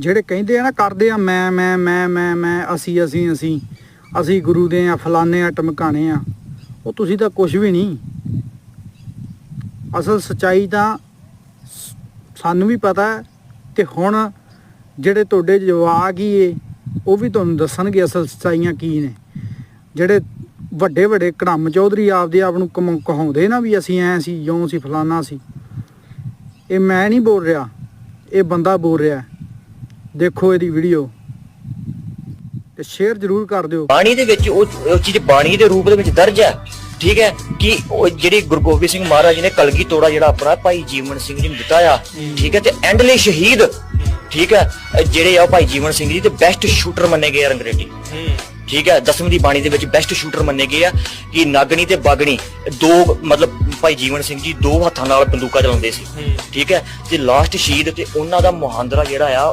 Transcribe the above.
ਜਿਹੜੇ ਕਹਿੰਦੇ ਆ ਨਾ, ਕਰਦੇ ਆ, ਮੈਂ ਮੈਂ ਮੈਂ ਮੈਂ ਮੈਂ, ਅਸੀਂ ਅਸੀਂ ਅਸੀਂ ਅਸੀਂ ਗੁਰੂ ਦੇ ਆ, ਫਲਾਣੇ ਆ, ਟਮਕਾਣੇ ਆ, ਉਹ ਤੁਸੀਂ ਤਾਂ ਕੁਝ ਵੀ ਨਹੀਂ। ਅਸਲ ਸਚਾਈ ਤਾਂ ਸਾਨੂੰ ਵੀ ਪਤਾ ਹੈ ਤੇ ਹੁਣ ਜਿਹੜੇ ਤੁਹਾਡੇ ਜਵਾਕ ਹੀ ਏ ਉਹ ਵੀ ਤੁਹਾਨੂੰ ਦੱਸਣਗੇ ਅਸਲ ਸਚਾਈਆਂ ਕੀ ਨੇ। ਜਿਹੜੇ ਵੱਡੇ ਵੱਡੇ ਕੜਮ ਚੌਧਰੀ ਆਪਦੇ ਆਪ ਨੂੰ ਕਮ- ਕਹਾਉਂਦੇ ਨਾ ਵੀ ਅਸੀਂ ਐ ਸੀ ਜਿਉਂ ਸੀ ਫਲਾਨਾ ਸੀ। ਇਹ ਮੈਂ ਨਹੀਂ ਬੋਲ ਰਿਹਾ, ਇਹ ਬੰਦਾ ਬੋਲ ਰਿਹਾ। ਦੇਖੋ ਇਹਦੀ ਵੀਡੀਓ ਤੇ ਸ਼ੇਅਰ ਜ਼ਰੂਰ ਕਰ ਦਿਓ। ਬਾਣੀ ਦੇ ਵਿੱਚ ਉਹ ਚੀਜ਼ ਬਾਣੀ ਦੇ ਰੂਪ ਦੇ ਵਿੱਚ ਦਰਜ ਹੈ। ਠੀਕ ਹੈ ਕਿ ਜਿਹੜੀ ਗੁਰੂ ਗੋਬਿੰਦ ਸਿੰਘ ਮਹਾਰਾਜ ਨੇ ਕਲਗੀ ਤੋੜਾ ਜਿਹੜਾ ਆਪਣਾ ਭਾਈ ਜੀਵਨ ਸਿੰਘ ਜੀ ਨੂੰ ਦਿੱਤਾ ਆ। ਠੀਕ ਹੈ ਤੇ ਐਂਡਲੇ ਸ਼ਹੀਦ। ਠੀਕ ਹੈ, ਜਿਹੜੇ ਆ ਭਾਈ ਜੀਵਨ ਸਿੰਘ ਜੀ ਤੇ ਬੈਸਟ ਸ਼ੂਟਰ ਮੰਨੇ ਗਏ ਆ ਰੰਗਰੇਟੀ ਠੀਕ ਹੈ, ਦਸਵੀਂ ਦੀ ਬਾਣੀ ਦੇ ਵਿੱਚ ਬੈਸਟ ਸ਼ੂਟਰ ਮੰਨੇ ਗਏ ਆ ਕਿ ਨਾਗਣੀ ਤੇ ਬਾਗਣੀ ਦੋ ਮਤਲਬ ਭਾਈ ਜੀਵਨ ਸਿੰਘ ਜੀ ਦੋ ਹੱਥਾਂ ਨਾਲ ਬੰਦੂਕਾਂ ਚਲਾਉਂਦੇ ਸੀ। ਠੀਕ ਹੈ, ਤੇ ਲਾਸਟ ਸ਼ਹੀਦ ਤੇ ਉਹਨਾਂ ਦਾ ਮੁਹਾਂਦਰਾ ਜਿਹੜਾ ਆ